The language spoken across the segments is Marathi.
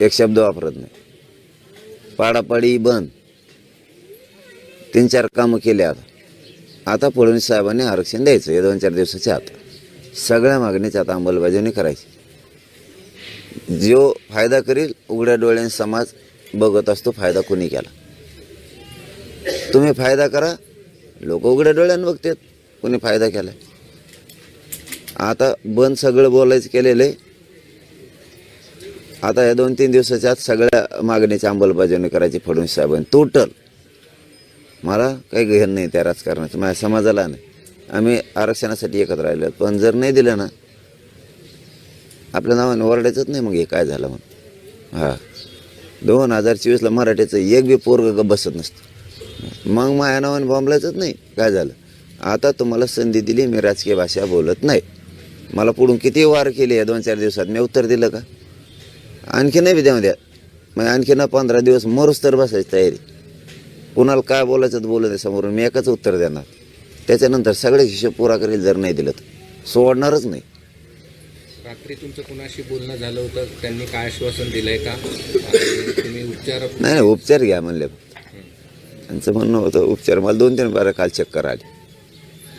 एक शब्द वापरत नाही. पाडापाडी बंद. तीन चार कामं केले आता. आता फडणवीस साहेबांनी आरक्षण द्यायचं हे दोन चार दिवसाच्या आत. सगळ्या मागणीची आता अंमलबजावणी करायची. जो फायदा करील उघड्या डोळ्याने समाज बघत असतो फायदा कोणी केला? तुम्ही फायदा करा. लोक उघड्या डोळ्यानं बघतात कोणी फायदा केला? आता बंद सगळं बोलायचं केलेलं आहे. आता या दोन तीन दिवसाच्या आत सगळ्या मागणीची अंमलबजावणी करायची फडणवीस साहेबांनी टोटल मला काही घेण नाही त्या राजकारणाचं. माझ्या समाजाला नाही. आम्ही आरक्षणासाठी एकत्र राहिलो पण जर नाही दिलं ना आपल्या नावाने ओरडायचंच नाही मग हे काय झालं म्हणून. हां. दोन हजार चोवीसला मराठीचं एक बी पोरग बसत नसतं. मग माझ्या नावाने बॉम्बलायचंच नाही. काय झालं? आता तुम्हाला संधी दिली मी राजकीय भाषा बोलत नाही. मला पुढून किती वार केले या दोन चार दिवसात? मी उत्तर दिलं का? आणखी नाही द्या द्या. मग आणखी ना पंधरा दिवस मरूच तर बसायची तयारी. कुणाला काय बोलायचं तर बोलू दे समोरून. मी एकच उत्तर देणार. त्याच्यानंतर सगळे हिशोब पुरा करेल जर नाही दिलं तर. सोडणारच नाही. रात्री तुमचं कुणाशी बोलणं झालं होतं? त्यांनी काय आश्वासन दिलंय का? तुम्ही उपचार नाही नाही उपचार घ्या म्हणले. त्यांचं म्हणणं होतं उपचार. मला दोन तीन बारा काल चक्कर आली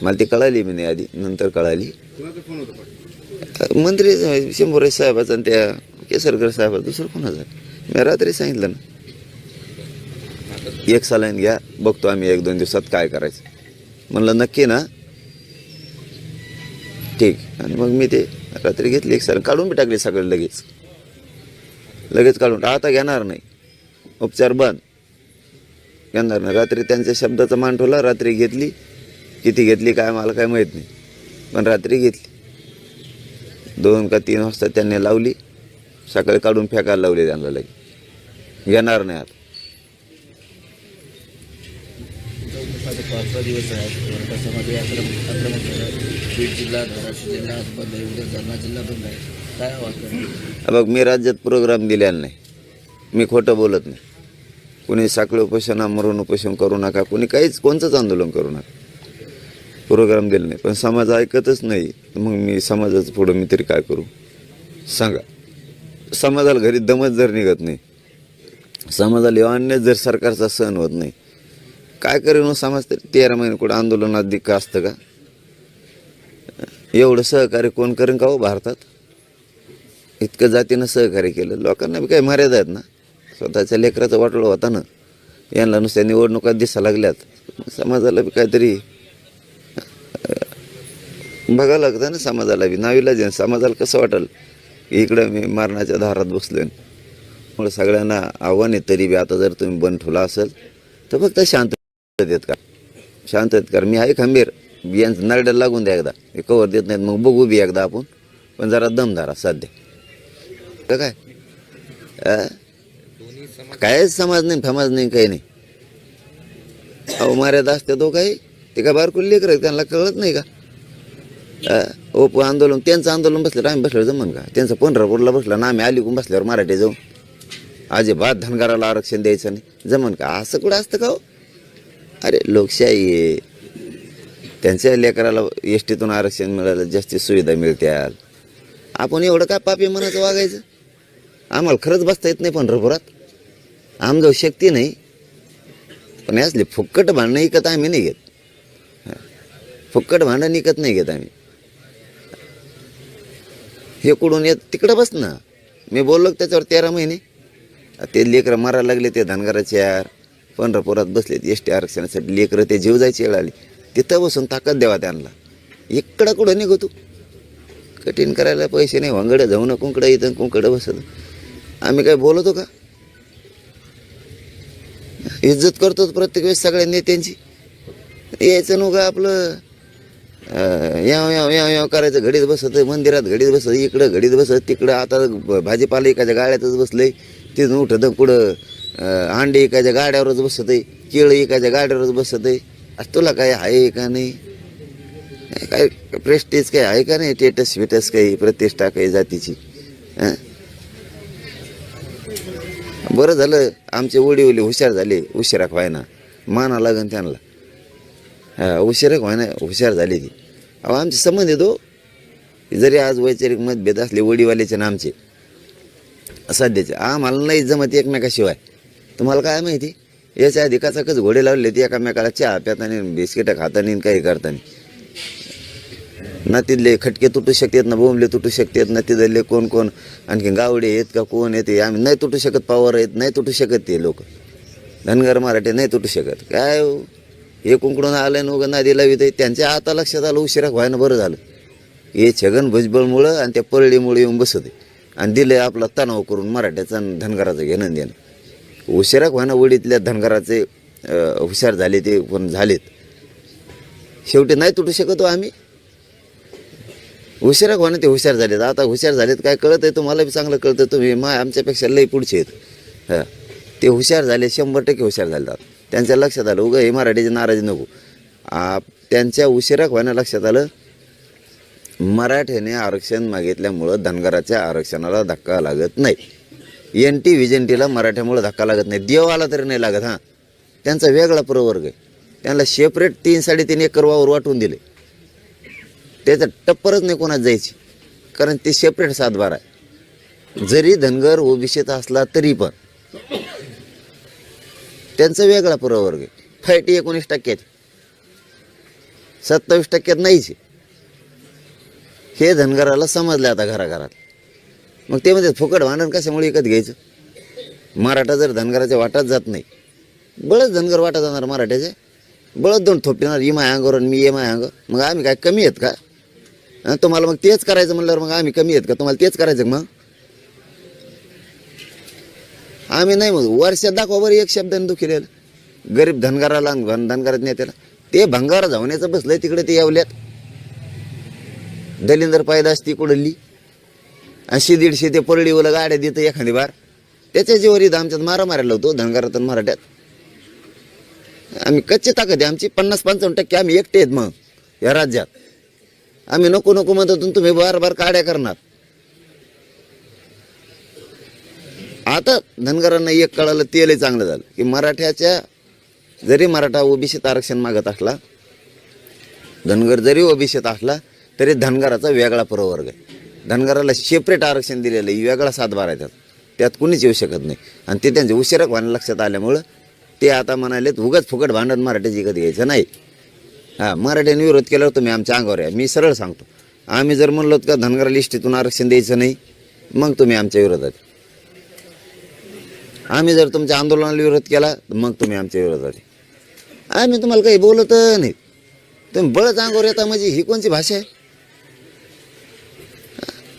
मला ती कळाली मी नाही आधी. नंतर कळाली. मंत्री शंभूराज साहेबाचा आणि त्या केसरकर साहेब दुसरं कोणाचा मी रात्री सांगितलं ना. एक सलाईन घ्या बघतो आम्ही एक दोन दिवसात काय करायचं. म्हणलं नक्की ना. ठीक. आणि मग मी ते रात्री घेतली एक सलाईन. काढून बी टाकली सगळं लगेच. लगेच काढून आता घेणार नाही. उपचार बंद. घेणार नाही. रात्री त्यांच्या शब्दाचा मान ठेवला रात्री घेतली. किती घेतली काय मला काय माहीत नाही. पण रात्री घेतली. दोन का तीन वाजता त्यांनी लावली. सकाळी काढून फेकायला लावले त्यांना लई घेणार नाही आता. पाचवा दिवस आहे आक्रमक बीड जिल्हा धाराशिव जिल्हा आज बंद आहे उद्या जालना जिल्हा बंद आहे काय वाटतं बघ मी राज्यात प्रोग्राम दिलेला नाही. मी खोटं बोलत नाही. कुणी साखळी उपोषण मरून उपोषण करू नका. कुणी काहीच कोणतंच आंदोलन करू नका. प्रोग्राम दिला नाही. पण समाज ऐकतच नाही. मग मी समाजाचं पुढं मी तरी काय करू? सांगा. समाजाला घरी दमत जर निघत नाही. समाजाला अन्य जर सरकारचा सहन होत नाही. काय करेन हो समाज तरी? तेरा महिने कुठं आंदोलनात दिक्क असतं का? एवढं सहकार्य कोण करेन का हो भारतात? इतकं जातीनं सहकार्य केलं. लोकांना बी काही मर्यादा आहेत ना? स्वतःच्या लेकराचा वाटलं होता ना? यांना नुसत्या निवडणुका दिसा लागल्यात. समाजाला बी काहीतरी बघावं लागतं ना समाजाला बी. नावीला जे समाजाला कसं वाटेल? इकडं मी मरणाच्या दारात बसलोय. मग सगळ्यांना आव्हान आहे तरी बी आता जर तुम्ही बंद ठेवला असेल तर फक्त शांत देत का? शांत देत कर. मी आहे खंबीर. बियांचं नरड्याला लागून द्या एकदा. हे कवर देत नाहीत मग बघू बी एकदा आपण. पण जरा दमधारा सध्या का काय? समाज कायच समाज नाही फमाज नाही काही नाही. अहो मर्यादा असते तो काही. ते काय बारकुल लेकर त्यांना कळत नाही का? ओप आंदोलन त्यांचं आंदोलन बसलं आम्ही बसल्यावर जमन का? त्यांचं पंढरपूरला बसलं ना आम्ही अलीकून बसल्यावर मराठी जाऊ. अजिबात धनगराला आरक्षण द्यायचं नाही. जमन का? असं कुठं असतं का हो? अरे लोकशाही आहे. त्यांच्या लेकराला एस टीतून आरक्षण मिळालं जास्ती सुविधा मिळत्याल. आपण एवढं काय पापी मनाचं वागायचं? आम्हाला खरंच बसता येत नाही पंढरपुरात. आमजवळ शक्ती नाही. पण असले फुक्कट भांडणं विकत आम्ही नाही घेत. फुकट फुक्कट भांडण विकत नाही घेत आम्ही. हे कुठून येत तिकडं बस ना. मी बोललो त्याच्यावर तेरा महिने. ते लेकरं मारायला लागले ते धनगराचे यार. पंढरपुरात बसले एस टी आरक्षणासाठी. लेकरं ते जीव जायची वेळ आली तिथं बसून ताकद द्यावा त्यांना. इकडं कुठं निघू तू? कठीण करायला पैसे नाही. वांगडं जाऊ ना कुंकडं इथं कुंकडं बसत. आम्ही काय बोलतो का? इज्जत करतो प्रत्येक वेळेस सगळ्या नेत्यांची. यायचं नका आपलं. याव याव याव याव करायचं. घडीत बसत मंदिरात घडीत बसत इकडं घडीत बसत तिकडं. आता भाजीपाला एकाच्या गाड्यातच बसले तिथून उठत कुठं अंडे एकाच्या गाड्यावरच बसत आहे केळं एकाच्या गाड्यावरच बसत आहे तुला काय आहे का नाही? काय प्रेस्टेज काय आहे का नाही? टेटस विटस काही प्रतिष्ठा काही जातीची? बरं झालं. आमचे वडी ओली हुशार झाले. उशिरा व्हायना. माना लागन त्यांना. उशिरा व्हायना हुशार झाली ती. अहो आमचे संबंध येतो. जरी आज वैचारिक मतभेद असले वडीवाल्याचे ना आमचे. सध्याचे. आम्हाला नाही जमत एकमेकाशिवाय. तुम्हाला काय माहिती? याच्या आधी कचाकच घोडे लावले ते एकामेकाला चहा प्यातानी बिस्किटं खातानी आणि काही करताना. ना तिथले खटके तुटू शकतात ना बोंबले तुटू शकतात ना तिथले कोण कोण आणखी गावडे आहेत का कोण येते आम्ही नाही तुटू शकत पावर आहेत नाही तुटू शकत ते लोक. धनगर मराठी नाही तुटू शकत. काय हो? हे कुंकडून आलं ना उगं नादी लावित त्यांच्या आता लक्षात आलं उशिरा व्हायनं बरं झालं. हे छगन भुजबळमुळं आणि त्या परळीमुळे येऊन बसते आणि दिले आपला तणाव करून मराठ्याचं आणि धनगराचं घेणं देणं उशिरा व्हायनं वडीतल्या धनगराचे हुशार झाले ते पण झालेत. शेवटी नाही तुटू शकतो हो आम्ही. हुशार व्हानं ते हुशार झालेत. आता हुशार झालेत काय कळत आहे तुम्हाला? बी चांगलं कळतं तुम्ही. मा आमच्यापेक्षा लई पुढचे आहेत. हां. ते हुशार झाले शंभर टक्के हुशार झाले त्यांच्या लक्षात आलं उगं हे मराठीची नाराजी नको. त्यांच्या उशिरा व्हायना लक्षात आलं मराठ्याने आरक्षण मागितल्यामुळं धनगराच्या आरक्षणाला धक्का लागत नाही. एन टी व्हिजन मराठ्यामुळं धक्का लागत नाही. देवाला तरी नाही लागत हां. त्यांचा वेगळा प्रवर्ग आहे. त्यांना सेपरेट तीन साडेतीन एकर वावर वाटून दिले. त्याचं टप्परच नाही कोणाच जायची कारण ते सेपरेट सातबार आहे. जरी धनगर ओबीसीत असला तरी पण त्यांचा वेगळा प्रवर्ग आहे. फायटी एकोणीस टक्क्यात सत्तावीस टक्क्यात नाहीच हे धनगराला समजलं आता घराघरात. मग ते म्हणजे फुकट भांडण कशामुळे विकत घ्यायचं? मराठा जर धनगराच्या वाटात जात नाही बळच धनगर वाटा जाणार मराठ्याचे. बळच दोन थोपणार ई माय अंगावर आणि मी ये माय अंग. मग आम्ही काय कमी आहेत का? तुम्हाला मग तेच करायचं म्हणल्यावर मग आम्ही कमी आहेत का? तुम्हाला तेच करायचं मग? आम्ही नाही मग वर्षात दाखवा बरं एक शब्दाने दुखिलेलं गरीब धनगाराला आणि धनगारात नेत्याला. ते भंगार धावण्याचं बसलंय तिकडे ते यावल्यात. दलिंदर पायदास ती कुडली अशी दीडशे ते परळीवर गाड्या देतं एखादी बार. त्याच्या जीवर इथं आमच्यात मारा मारायला होतो धनगारात आणि मराठ्यात. आम्ही कच्ची ताकद आहे. आमची पन्नास पंचावन्न टक्के आम्ही एकटे आहेत मग या राज्यात. आम्ही नको नको म्हणतो तुम्ही बार बार काड्या करणार. आता धनगरांना एक कळालं तेलही चांगलं झालं. की मराठ्याच्या जरी मराठा ओबीसीत आरक्षण मागत असला धनगर जरी ओबीसीत असला तरी धनगराचा वेगळा प्रवर्ग आहे. धनगराला सेपरेट आरक्षण दिलेलं आहे वेगळा सातबार आहे त्यात. त्यात कुणीच येऊ शकत नाही. आणि ते त्यांचे उशिरा भांडण लक्षात आल्यामुळं ते आता म्हणालेत उगाच फुकट भांडण मराठीची कधी घ्यायचं नाही. हां मराठ्यांनी विरोध केल्यावर तुम्ही आमच्या अंगावर आहे मी सरळ सांगतो. आम्ही जर म्हणलो का धनगरा लिस्टीतून आरक्षण द्यायचं नाही मग तुम्ही आमच्या विरोधात आम्ही जर तुमच्या आंदोलनाला विरोध केला तर मग तुम्ही आमच्या विरोधात आम्ही तुम्हाला काही बोलत नाही तुम्ही बळच अंगावर येता म्हणजे ही कोणची भाषा आहे?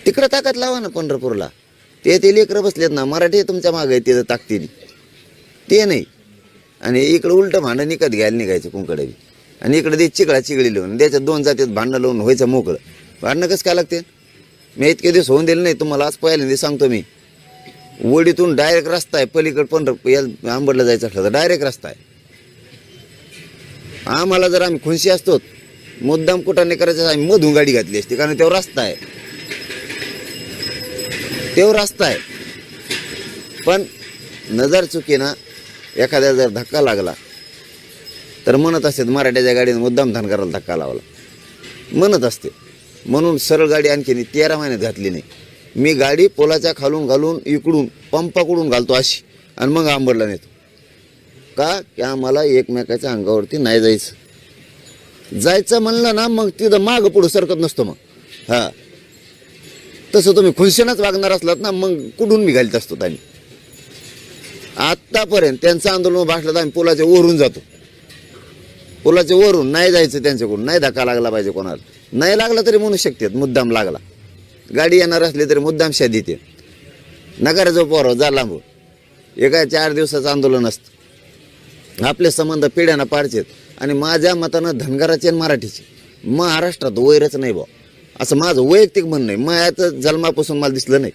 तिकडं ताकद लावा ना पंढरपूरला. ते ते लेकरं बसलेत ना मराठी तुमच्या मागे आहे तिथं ताकदीने. ते नाही. आणि इकडं उलटं भांडं निकत घ्यायला निघायचं कुंकडे बी. आणि इकडे ते चिकळा चिकळी लिहून त्याच्यात दोन जातीत भांडणं लावून व्हायचं मोकळं. भांडणं कसं काय लागते मी इतके दिवस होऊन दिले नाही तुम्हाला आज पहिल्यांदा सांगतो मी. वडीतून डायरेक्ट रस्ता आहे. पलीकडे पण या आंबडला जायचं असलं तर डायरेक्ट रस्ता आहे. आम्हाला जर आम्ही खुनशी असतो मुद्दाम कुठं नाही करायचं आम्ही मधून गाडी घातली असते कारण तेव्हा रस्ता आहे. तेव्हा रस्ता आहे. पण नजर चुकीनं एखाद्या जर धक्का लागला तर म्हणत असते मराठ्याच्या गाडीनं मुद्दाम धनगराला धक्का लावला. म्हणत असते. म्हणून सरळ गाडी आणखी तेरा महिन्यात घातली नाही. मी गाडी पोलाच्या खालून घालून इकडून पंपाकडून घालतो अशी. आणि मग आंबडला नेतो. का? की आम्हाला एकमेकाच्या अंगावरती नाही जायचं. जायचं म्हणलं ना मग तिथं माग पुढं सरकत नसतो मग. हां. तसं तुम्ही खुनशेनच वागणार असलात ना मग कुठून मी घालत असतो आम्ही आत्तापर्यंत त्यांचं आंदोलन भासलं तर आम्ही पुलाच्या वरून जातो. पुलाच्या वरून नाही जायचं त्यांच्याकडून. नाही धक्का लागला पाहिजे कोणाला. नाही लागला तरी म्हणू शकतात मुद्दाम लागला. गाडी येणार असली तरी मुद्दाम शादी देते. जो पोरं जा लांब एका चार दिवसाचं आंदोलन असतं. आपले संबंध पिढ्यानं पाडचेत आणि माझ्या मतानं धनगराचे आणि मराठीचे. महाराष्ट्रात वैरच नाही भाऊ असं माझं वैयक्तिक म्हणणं आहे. मायाचं जन्मापासून मला दिसलं नाही.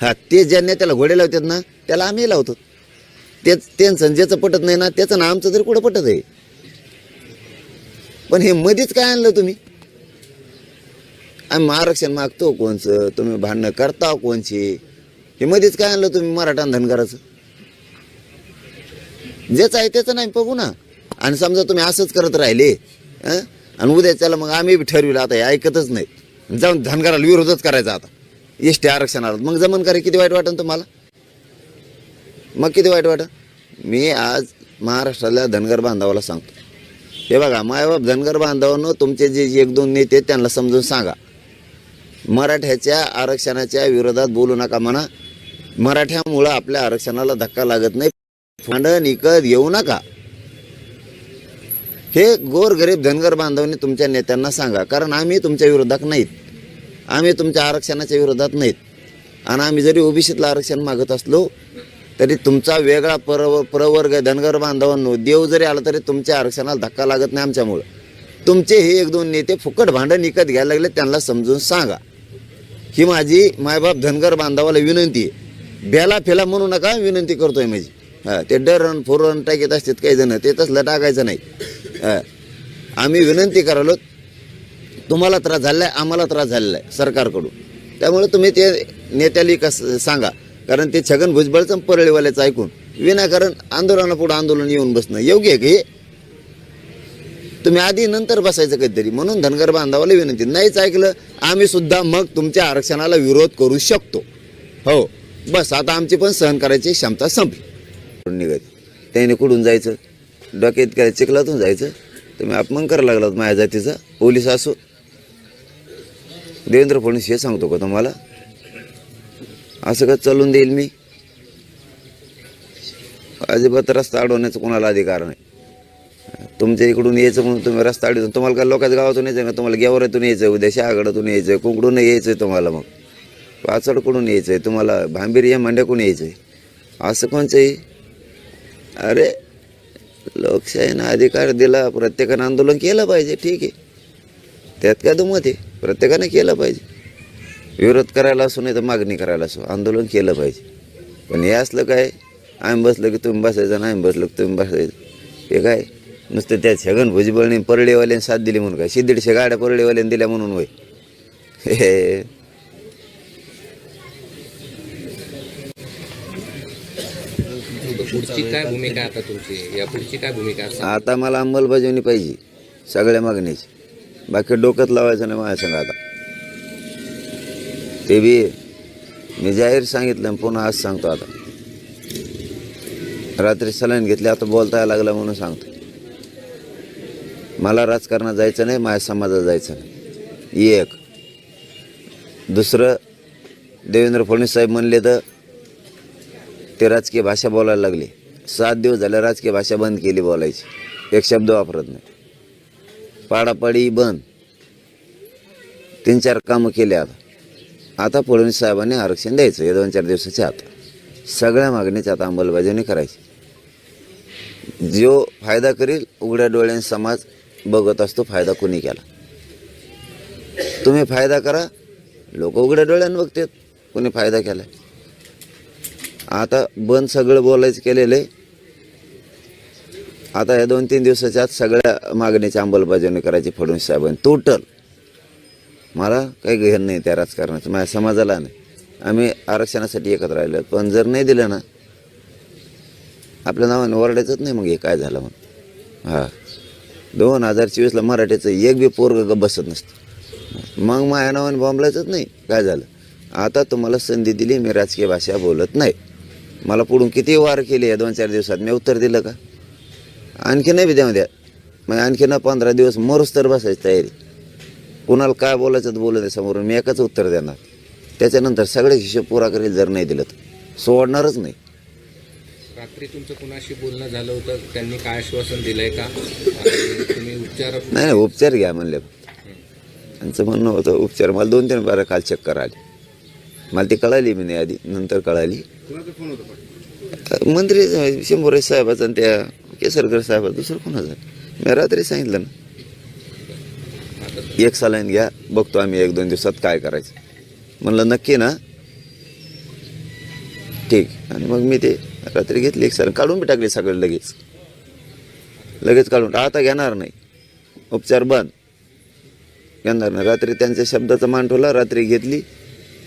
हा ते ज्यांना त्याला घोडे लावतात ना त्याला आम्ही लावतो. तेच त्यांचं ज्याचं पटत नाही ना त्याचं ना आमचं तरी कुठं पटत आहे? पण हे मध्येच काय आणलं तुम्ही? आम्ही आरक्षण मागतो कोणचं तुम्ही भांडणं करता कोणची? हे मध्येच काय आणलं तुम्ही मराठा धनगराचं ज्याचं आहे त्याचं नाही बघू ना. आणि समजा तुम्ही असंच करत राहिले आणि उद्या त्याला मग आम्ही बी ठरविलं आता हे ऐकतच नाही. जाऊन धनगराला विरोधच करायचा आता. एस टी आरक्षणाला. मग जमन करे किती वाईट वाटन तुम्हाला? मग किती वाईट वाटन? मी आज महाराष्ट्रातल्या धनगर बांधवाला सांगतो. हे बघा मायबाप धनगर बांधवानं तुमचे जे एक दोन नेते त्यांना समजून सांगा. मराठ्याच्या आरक्षणाच्या विरोधात बोलू नका म्हणा. मराठ्यामुळं आपल्या आरक्षणाला धक्का लागत नाही. फांड निकत येऊ नका. हे गोरगरीब धनगर बांधवांनी तुमच्या नेत्यांना सांगा. कारण आम्ही तुमच्या विरोधात नाहीत. आम्ही तुमच्या आरक्षणाच्या विरोधात नाहीत. आणि आम्ही जरी ओबीसीतलं आरक्षण मागत असलो तरी तुमचा वेगळा परव प्रवर्ग धनगर बांधवांनो देव जरी आला तरी तुमच्या आरक्षणाला धक्का लागत नाही आमच्यामुळं. तुमचे हे एक दोन नेते फुकट भांडं निकत घ्यायला लागले त्यांना समजून सांगा. ही माझी मायबाप धनगर बांधवाला विनंती आहे. बेला फेला म्हणू नका विनंती करतोय माझी हां ते डर रन फोर रन टाकीत असतात काही जण ते तसलं टाकायचं नाही. आम्ही विनंती करालो तुम्हाला त्रास झालेला आहे आम्हाला त्रास झालेला आहे सरकारकडून. त्यामुळे तुम्ही ते नेत्याला कस सांगा. कारण ते छगन भुजबळचं परळीवाल्याचं ऐकून विनाकारण आंदोलनापुढं आंदोलन येऊन बसणं योग्य आहे की? हे? तुम्ही आधी नंतर बसायचं कधीतरी म्हणून धनगर बांधवाला विनंती नाहीच ऐकलं आम्ही सुद्धा मग तुमच्या आरक्षणाला विरोध करू शकतो. हो बस आता आमची पण सहन करायची क्षमता संपली. निघत त्याने कुठून जायचं? डोक्यात काय चिखलातून जायचं? तुम्ही अपमान करायला लागलात माझ्या जातीचा पोलीस असो. देवेंद्र फडणवीस हे सांगतो का तुम्हाला? असं का चालून देईल मी? अजिबात रस्ता अडवण्याचा कोणाला अधिकार नाही. तुमच्या इकडून यायचं म्हणून तुम्ही रस्ता अडवतो तुम्हाला काय लोकांच्या गावातून यायचं ना तुम्हाला गेवरातून यायचं उद्या शहागडातून यायचं कुंकडून यायचं तुम्हाला मग. पाचडकडून यायचं आहे तुम्हाला भांबीर या मांड्याकडून यायचं आहे असं कोणचं आहे अरे लोकशाहीनं अधिकार दिला प्रत्येकानं आंदोलन केलं पाहिजे ठीक आहे. त्यात काय दुमत आहे? प्रत्येकाने केलं पाहिजे. विरोध करायला असो नाही तर मागणी करायला असो आंदोलन केलं पाहिजे. पण हे असलं काय? आम्ही बसलं की तुम्ही बसायचं आणि आम्ही बसलो की तुम्ही बसायचं. हे काय? नुसतं त्या छगन भुजबळने परळीवाल्याने साथ दिली म्हणून काय? दीडशे गाड्या परळीवाल्याने दिल्या म्हणून वय हे. पुढची काय भूमिका आता तुमची? या पुढची काय भूमिका आहे? आता मला अंमलबजावणी पाहिजे सगळ्या मागणीची. बाकी डोक्यात लावायचं नाही माझ्या संग आता. ते बी मी जाहीर सांगितलं पुन्हा आज सांगतो आता. रात्री सलाईन घेतली आता बोलता लागला म्हणून सांगतो. मला राजकारणात जायचं नाही माझ्या समाजात जायचं नाही. एक. दुसरं देवेंद्र फडणवीस साहेब म्हणले तर ते राजकीय भाषा बोलायला लागले. सात दिवस झाले राजकीय भाषा बंद केली बोलायची. एक शब्द वापरत नाही. पाडापाडी बंद. तीन चार कामं केले आता. आता फडणवीस साहेबांनी आरक्षण द्यायचं या दोन चार दिवसाच्या आत. सगळ्या मागणीची आता अंमलबजावणी करायची. जो फायदा करील उघड्या डोळ्याने समाज बघत असतो फायदा कोणी केला? तुम्ही फायदा करा. लोक उघड्या डोळ्यानं बघतात कोणी फायदा केला आता बंद सगळं बोलायचं केलेलं आहे. आता या दोन तीन दिवसाच्या आत सगळ्या मागणीची अंमलबजावणी करायची फडणवीस साहेबांनी. टोटल मला काही घेण नाही त्या राजकारणाचं. माझ्या समाजाला नाही. आम्ही आरक्षणासाठी एकत्र राहिलो पण जर नाही दिलं ना आपल्या नावाने ओरडायचंच नाही मग हे काय झालं मग हां. दोन हजार चोवीसला मराठीचं एक बी पोरग ग बसत नसतं. मग माझ्या नावाने बॉम्बलायचंच नाही. काय झालं? आता तुम्हाला संधी दिली मी राजकीय भाषा बोलत नाही. मला पुढून किती वार केले या दोन चार दिवसात? मी उत्तर दिलं का? आणखी नाही बी द्या द्या. मग आणखी ना पंधरा दिवस मरूच तर बसायची तयारी. कुणाला काय बोलायचं बोलत बोलू समोरून. मी एकाच उत्तर देणार. त्याच्यानंतर सगळे हिशोब पुरा करेल जर नाही दिलं तर. सोडणारच नाही. रात्री तुमचं कुणाशी बोलणं झालं होतं? त्यांनी काय आश्वासन दिलंय का? आणि तुम्ही उपचार नाही नाही उपचार घ्या म्हणले. त्यांचं म्हणणं होतं उपचार. मला दोन तीन बारा काल चक्कर आली. मला ती कळाली मी नाही आधी नंतर कळाली. मंत्री शंभूराज साहेबाचा आणि त्या केसरकर साहेबाचा दुसरं कोणाचं? मी रात्री सांगितलं ना. एक सालाईन घ्या बघतो आम्ही एक दोन दिवसात काय करायचं. म्हणलं नक्की ना? ठीक. आणि मग मी ते रात्री घेतली एक सर. काढून बी टाकली सगळे लगेच. लगेच काढून. आता घेणार नाही. उपचार बंद. घेणार नाही. रात्री त्यांच्या शब्दाचा मान ठेवला रात्री घेतली.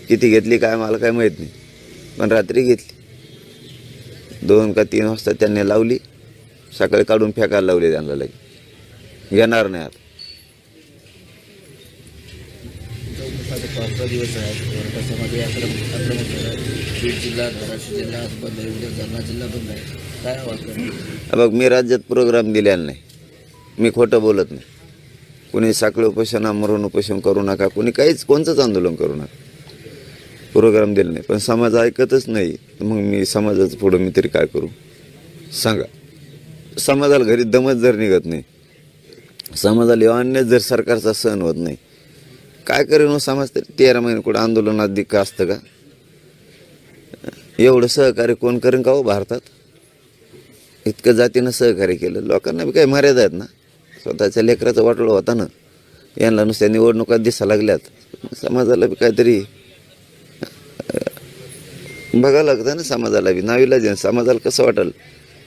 किती घेतली काय मला काय माहीत नाही. पण रात्री घेतली. दोन का तीन वाजता त्यांनी लावली. सकाळी काढून फेकायला लावली त्यांना लगेच. घेणार नाही आता. पाचवा दिवस आहे. मराठा समाज हे झाला बीड जिल्हा धाराशिव जिल्हा आज बंद आहे. उद्या जालना जिल्हा बंद आहे. काय आवाज करणार? बघ मी राज्यात प्रोग्राम दिलेला नाही. मी खोटं बोलत नाही. कुणी साखळी उपोषण मरून उपोषण करू नका. कुणी काहीच कोणतंच आंदोलन करू नका. प्रोग्राम दिला नाही. पण समाज ऐकतच नाही. तर मग मी समाजाचं पुढं मी तरी काय करू? सांगा. समाजाला घरी दमत जर निघत नाही. समाजाला अन्य जर सरकारचा सहन होत नाही. काय करेन हो समाज तरी. तेरा महिने कुठं आंदोलनात दिक्क असतं का? एवढं सहकार्य कोण करेन का हो भारतात? इतकं जातीनं सहकार्य केलं. लोकांना बी काही मर्यादा आहेत ना. स्वतःच्या लेकराचं वाटलं होता ना. यांना नुसत्या निवडणुका दिसा लागल्यात. समाजाला बी काहीतरी अं, बघावं लागतं ना समाजाला बी. नावीला जे समाजाला कसं वाटेल?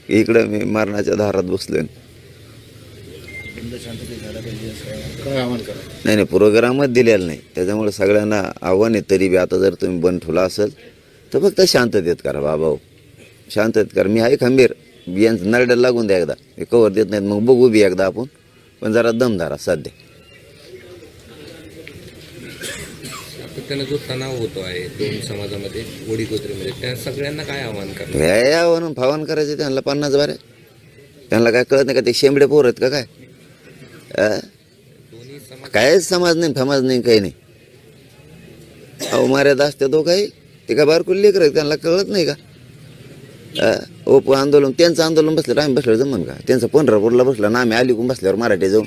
इकडं मी मरणाच्या दारात बसलो बंद शांततेत झाला पाहिजे असं आहे. काय आव्हान नाही नाही प्रोग्रामच दिलेला नाही. त्याच्यामुळे सगळ्यांना आव्हान आहे तरी बी आता जर तुम्ही बंद ठेवला असेल तर फक्त शांततेत करा बाबा शांततेत करा. मी आहे खंबीर. बियांचं नरड्याला लागून द्या एकदा. हे कवर देत नाहीत मग बघू बी एकदा आपण. पण जरा दम धरा सध्या सातत्यानं जो तणाव होतो आहे दोन समाजामध्ये वडी गोत्रीमध्ये त्या सगळ्यांना काय आव्हान करणार? हे यावरून फावण करायचे त्यांना पन्नास बारे त्यांना काय कळत नाही का ते शेंबडे पोर आहेत का काय? अं? काय समाज कायच नाही फमाज नाही काही नाही. अहो मर्यादा असते तो काही. ते काय बारकुल लेकर आहेत त्यांना कळत नाही का? ओप आंदोलन त्यांचं आंदोलन बसलं आम्ही बसल्यावर जमन का? त्यांचं पंढरपूरला बसलं ना आम्ही अलीकून बसल्यावर मराठी जाऊन.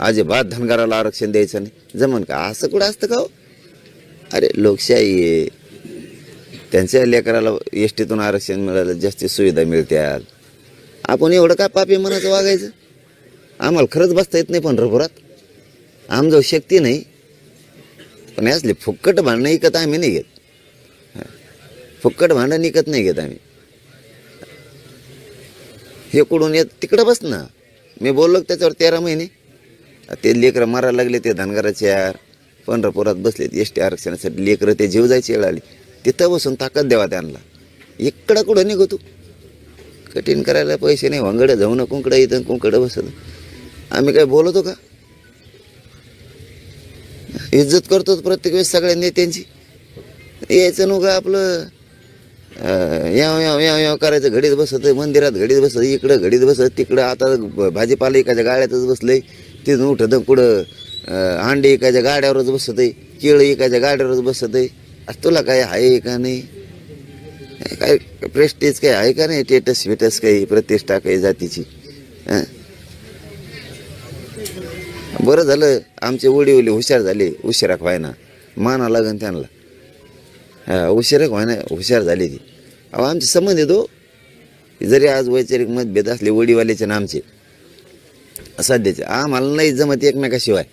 अजिबात धनगराला आरक्षण द्यायचं नाही. जमन का? असं कुठं असतं का हो? अरे लोकशाही आहे. त्यांच्या लेकराला एस टीतून आरक्षण मिळालं जास्ती सुविधा मिळत्याल आपण एवढं काय पापी मनाचं वागायचं? आम्हाला खरंच बसता येत नाही पंढरपुरात. आमजवळ शक्ती नाही पण असले फुक्कट भांडणं विकत आम्ही नाही घेत फुकट फुक्कट भांडण इकत नाही घेत आम्ही हे कुठून येत तिकडं बस ना मी बोललो त्याच्यावर तेरा महिने ते लेकरं मारायला लागले ते धनगराचे यार पंढरपुरात बसले एस टी आरक्षणासाठी लेकरं ते जीव जायचे वेळ आली तिथं बसून ताकद द्यावा त्यांना इकडं कुठं निघू तू कठीण करायला पैसे नाही वांगडं जाऊ ना कुंकडं इथं कुंकडं बसत आम्ही काय बोलतो का इज्जत करतो प्रत्येक वेळेस सगळ्या नेत्यांची. यायचं नको आपलं याव याव याव याव करायचं. घडीत बसत मंदिरात घडीत बसत इकडं घडीत बसत तिकडं आता भाजीपाला एकाच्या गाड्यातच बसलंय. तिथून उठत कुठं अंडे एकाच्या गाड्यावरच बसत आहे केळं एकाच्या गाड्यावरच बसत आहे तुला काय आहे का नाही? काय प्रेस्टेज काय आहे का नाही? टेटस वेटस काही प्रतिष्ठा काही जातीची? बरं झालं आमचे ओडी हुशार झाले उशिराक व्हायना. माना लागन त्यांना. हा व्हायना हुशार झाली ती. अहो आमचे संबंध येतो. जरी आज वैचारिक मतभेद असले वडीवाल्याचे ना आमचे. सध्याचे. आम्हाला नाही जमत एकमेकाशिवाय.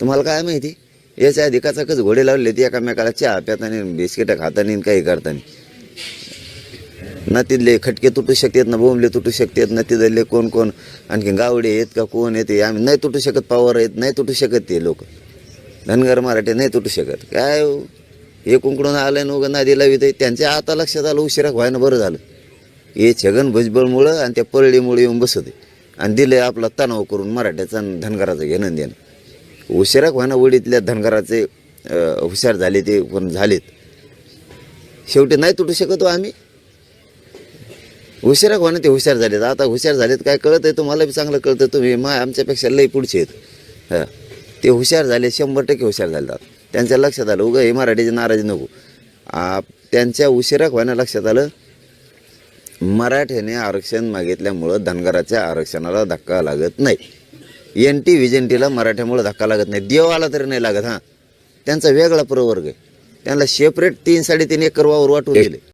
तुम्हाला काय माहिती? याच्या आधी कचाकच घोडे लावले ते एकामेकाला चहा प्यातानी बिस्किटं खातानी आणि काही करताना. ना तिथले खटके तुटू शकतात ना बोंबले तुटू शकतात ना तिथले कोण कोण आणखी गावडे आहेत का कोण येते आम्ही नाही तुटू शकत पावर आहेत नाही तुटू शकत ते लोक. धनगर मराठे नाही तुटू शकत. काय हो? हे? कुंकडून आलं उगं नदी लावित त्यांच्या आता लक्षात आलं उशिरा व्हायनं बरं झालं. हे छगन भुजबळमुळं आणि त्या परळीमुळे येऊन बसत आणि दिले आपला तणाव करून मराठ्याचा आणि धनगराचं घेणं देणं उशिरा व्हायना वडीतल्या धनगराचे हुशार झाले ते पण झालेत. शेवटी नाही तुटू शकतो हो आम्ही. हुशार कोणा? ते हुशार झालेत. आता हुशार झालेत काय कळत आहे? तुम्हाला बी चांगलं कळतं. तुम्ही मा आमच्यापेक्षा लई पुढचे आहेत. हां. ते हुशार झाले शंभर टक्के हुशार झाले त्यांच्या लक्षात आलं उगा हे मराठीची नाराजी नको. त्यांच्या उशिरा व्हायला लक्षात आलं? मराठ्याने आरक्षण मागितल्यामुळं धनगराच्या आरक्षणाला धक्का लागत नाही. एन टी व्हिजन मराठ्यामुळं धक्का लागत नाही. देव आला तरी नाही लागत हां. त्यांचा वेगळा प्रवर्ग आहे. त्यांना सेपरेट तीन साडेतीन एकर वावर वाटून दिले.